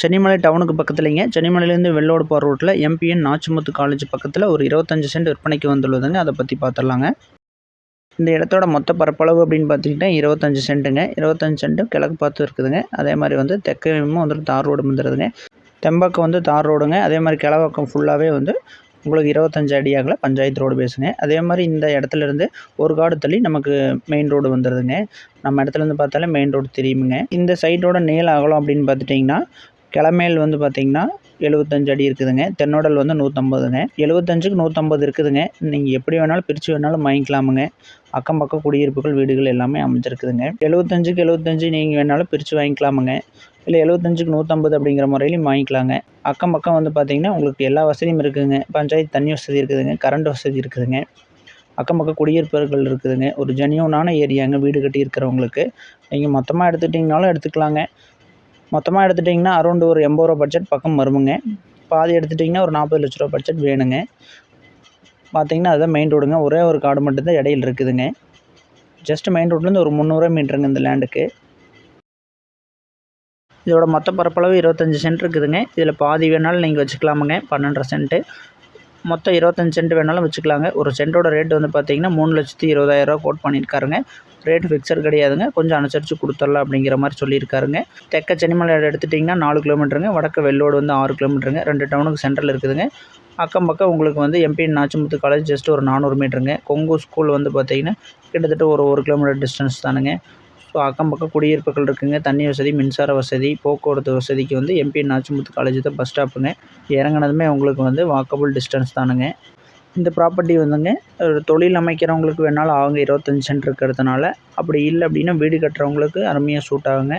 சென்னிமலை டவுனுக்கு பக்கத்துலேங்க. சென்னிமலையிலேருந்து வெள்ளோடு போகிற ரோட்டில் எம்பிஎன் நாச்சிமுத்து காலேஜ் பக்கத்தில் ஒரு இருபத்தஞ்சி சென்ட் விற்பனைக்கு வந்துள்ளதுங்க. அதை பற்றி பார்த்துடலாங்க இந்த இடத்தோட மொத்த பரப்பளவு அப்படின்னு பார்த்துக்கிட்டா இருபத்தஞ்சி சென்ட்டுங்க. இருபத்தஞ்சி சென்ட்டு கிழக்கு பார்த்து இருக்குதுங்க. அதே மாதிரி வந்து தெற்கையும் வந்துட்டு தார் ரோடு வந்துடுதுங்க தெம்பக்கம் வந்து தார் ரோடுங்க. அதே மாதிரி கிழப்பக்கம் ஃபுல்லாகவே வந்து உங்களுக்கு இருபத்தஞ்சு அடி பஞ்சாயத்து ரோடு பேசுங்க. அதே மாதிரி இந்த இடத்துலேருந்து ஒரு காடு தள்ளி நமக்கு மெயின் ரோடு வந்துடுதுங்க நம்ம இடத்துலேருந்து பார்த்தாலே மெயின் ரோடு தெரியுமுங்க. இந்த சைட்டோட நீள அகலம் அப்படின்னு பார்த்துட்டிங்கன்னா கிளமேல் வந்து பார்த்திங்கன்னா எழுபத்தஞ்சு அடி இருக்குதுங்க. தென்னோடல் வந்து நூற்றம்பதுங்க எழுபத்தஞ்சுக்கு நூற்றம்பது இருக்குதுங்க. நீங்கள் எப்படி வேணாலும் பிரித்து வேணாலும் வாங்கிக்கலாமுங்க. அக்கம் பக்கம் குடியிருப்புகள் வீடுகள் எல்லாமே அமைஞ்சிருக்குதுங்க. எழுபத்தஞ்சுக்கு எழுபத்தஞ்சு நீங்கள் வேணாலும் பிரித்து வாங்கிக்கலாமுங்க. இல்லை எழுபத்தஞ்சுக்கு நூற்றம்பது அப்படிங்கிற முறையிலையும் வாங்கிக்கலாங்க. அக்கம் பக்கம் வந்து பார்த்திங்கன்னா உங்களுக்கு எல்லா வசதியும் இருக்குதுங்க. பஞ்சாயத்து தண்ணி வசதி இருக்குதுங்க. கரண்ட் வசதி இருக்குதுங்க. அக்கம் பக்கம் குடியிருப்புகள் இருக்குதுங்க. ஒரு ஜெனியூனான ஏரியாங்க வீடு கட்டி இருக்கிறவங்களுக்கு நீங்கள் மொத்தமாக எடுத்துட்டிங்கனாலும் எடுத்துக்கலாங்க. மொத்தமாக எடுத்துட்டிங்கன்னா அரௌண்டு ஒரு எண்பது ரூபா பட்ஜெட் பக்கம் வருமுங்க. பாதி எடுத்துட்டிங்கன்னா ஒரு நாற்பது லட்ச ரூபா பட்ஜெட் வேணுங்க. பார்த்தீங்கன்னா அதுதான் மெயின் ரோடுங்க ஒரே ஒரு காடு மட்டும்தான் இடையில் இருக்குதுங்க. ஜஸ்ட் மெயின் ரோட்லேருந்து ஒரு முந்நூறுவா மீட்டருங்க இந்த லேண்டுக்கு இதோட மொத்த பரப்பளவு இருபத்தஞ்சி சென்ட் இருக்குதுங்க. இதில் பாதி வேணாலும் நீங்கள் வச்சுக்கலாமுங்க. பன்னெண்டரை சென்ட்டு மொத்தம் இருபத்தஞ்சி சென்ட் வேணாலும் வச்சுக்கலாங்க. ஒரு சென்ட்டோட ரேட் வந்து பார்த்தீங்கன்னா மூணு லட்சத்தி இருபதாயிரரூவா கோட் பண்ணியிருக்காருங்க. ரேட் ஃபிக்ஸட் கிடையாதுங்க. கொஞ்சம் அனுசரித்து கொடுத்துடலாம் அப்படிங்கிற மாதிரி சொல்லியிருக்காருங்க. தெற்க சென்னிமலை எடுத்துட்டிங்கன்னா நாலு கிலோமீட்டருங்க. வடக்கு வெள்ளோடு வந்து ஆறு கிலோமீட்டருங்க. ரெண்டு டவுனுக்கு சென்டரில் இருக்குதுங்க. அக்கம் பக்கம் உங்களுக்கு வந்து எம்பி நாச்சிமுத்து காலேஜ் ஜஸ்ட் ஒரு நானூறு மீட்டருங்க கொங்கு ஸ்கூல் வந்து பார்த்திங்கன்னா கிட்டத்தட்ட ஒரு ஒரு கிலோமீட்டர் டிஸ்டன்ஸ் தானுங்க. ஸோ அக்கம் பக்கம் குடியிருப்புகள் இருக்குதுங்க தண்ணி வசதி மின்சார வசதி போக்குவரத்து வசதிக்கு வந்து எம்பி நாச்சிமுத்து காலேஜ் தான் பஸ் ஸ்டாப்புங்க இறங்குனதுமே உங்களுக்கு வந்து வாக்கபுள் டிஸ்டன்ஸ் தானுங்க. இந்த ப்ராப்பர்ட்டி வந்துங்க ஒரு தொழில் அமைக்கிறவங்களுக்கு வேணாலும் ஆகுங்க இருபத்தஞ்சி சென்ட் இருக்கிறதுனால அப்படி இல்லை அப்படின்னா வீடு கட்டுறவங்களுக்கு அருமையாக சூட் ஆகுங்க.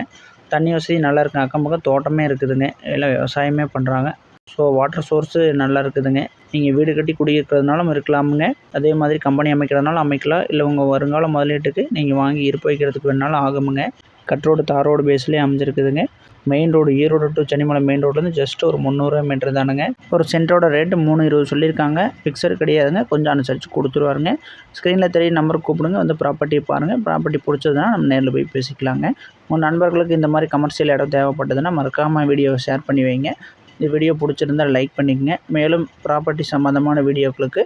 தண்ணி வசதி நல்லா இருக்குங்க. அக்கம் பக்கம் தோட்டமே இருக்குதுங்க. எல்லாம் விவசாயமே பண்ணுறாங்க ஸோ வாட்டர் சோர்ஸு நல்லா இருக்குதுங்க நீங்கள் வீடு கட்டி குடியிருக்கிறதுனாலும் இருக்கலாமுங்க. அதே மாதிரி கம்பெனி அமைக்கிறதுனாலும் அமைக்கலாம். இல்லை உங்கள் வருங்கால முதலீட்டுக்கு நீங்கள் வாங்கி இருப்பு வைக்கிறதுக்கு வேணாலும் ஆகுமுங்க. கட் ரோடு தார் ரோடு பேஸ்லேயே அமைஞ்சிருக்குதுங்க. Main road Erode to Chennimalai main ரோட்லேருந்து ஜஸ்ட் ஒரு முந்நூறுவா மீட்டர் தானுங்க. ஒரு சென்டரோட ரேட்டு மூணு இருபது சொல்லியிருக்காங்க. ஃபிக்ஸர் கிடையாதுங்க. கொஞ்சம் அனுசரித்து கொடுத்துருவாருங்க. ஸ்க்ரீனில் தெரிய நம்பருக்கு கூப்பிடுங்க. வந்து ப்ராப்பர்ட்டி பாருங்கள் ப்ராப்பர்ட்டி பிடிச்சதுன்னா நம்ம நேரில் போய் பேசிக்கலாங்க. உங்கள் நண்பர்களுக்கு இந்த மாதிரி கமர்ஷியல் இடம் தேவைப்பட்டதுன்னா மறக்காமல் வீடியோவை ஷேர் பண்ணி வைங்க. இந்த வீடியோ பிடிச்சிருந்தால் லைக் பண்ணிக்கங்க. மேலும் ப்ராப்பர்ட்டி சம்மந்தமான வீடியோக்களுக்கு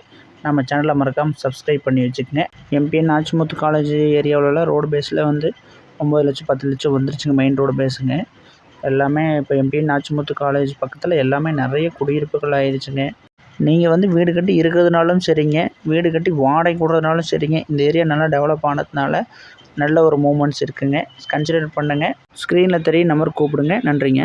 நம்ம சேனலை மறக்காமல் சப்ஸ்கிரைப் பண்ணி வச்சுக்கங்க. எம்பிஎன் நாச்சிமுத்து காலேஜ் ஏரியாவிலலாம் ரோடு பேஸில் வந்து ஒம்பது லட்சம் பத்து லட்சம் வந்துருச்சுங்க மெயின் ரோடு பேஸுங்க எல்லாமே இப்போ எம்பிஎன் நாச்சிமுத்து காலேஜ் பக்கத்தில் எல்லாமே நிறைய குடியிருப்புகள் ஆயிடுச்சுங்க நீங்கள் வந்து வீடு கட்டி இருக்கிறதுனாலும் சரிங்க. வீடு கட்டி வாடகை விடுறதுனாலும் சரிங்க. இந்த ஏரியா நல்லா டெவலப் ஆனதுனால நல்ல ஒரு மூமெண்ட்ஸ் இருக்குதுங்க கன்சிடர் பண்ணுங்கள் ஸ்க்ரீனில் தெரிய நம்பர் கூப்பிடுங்க. நன்றிங்க.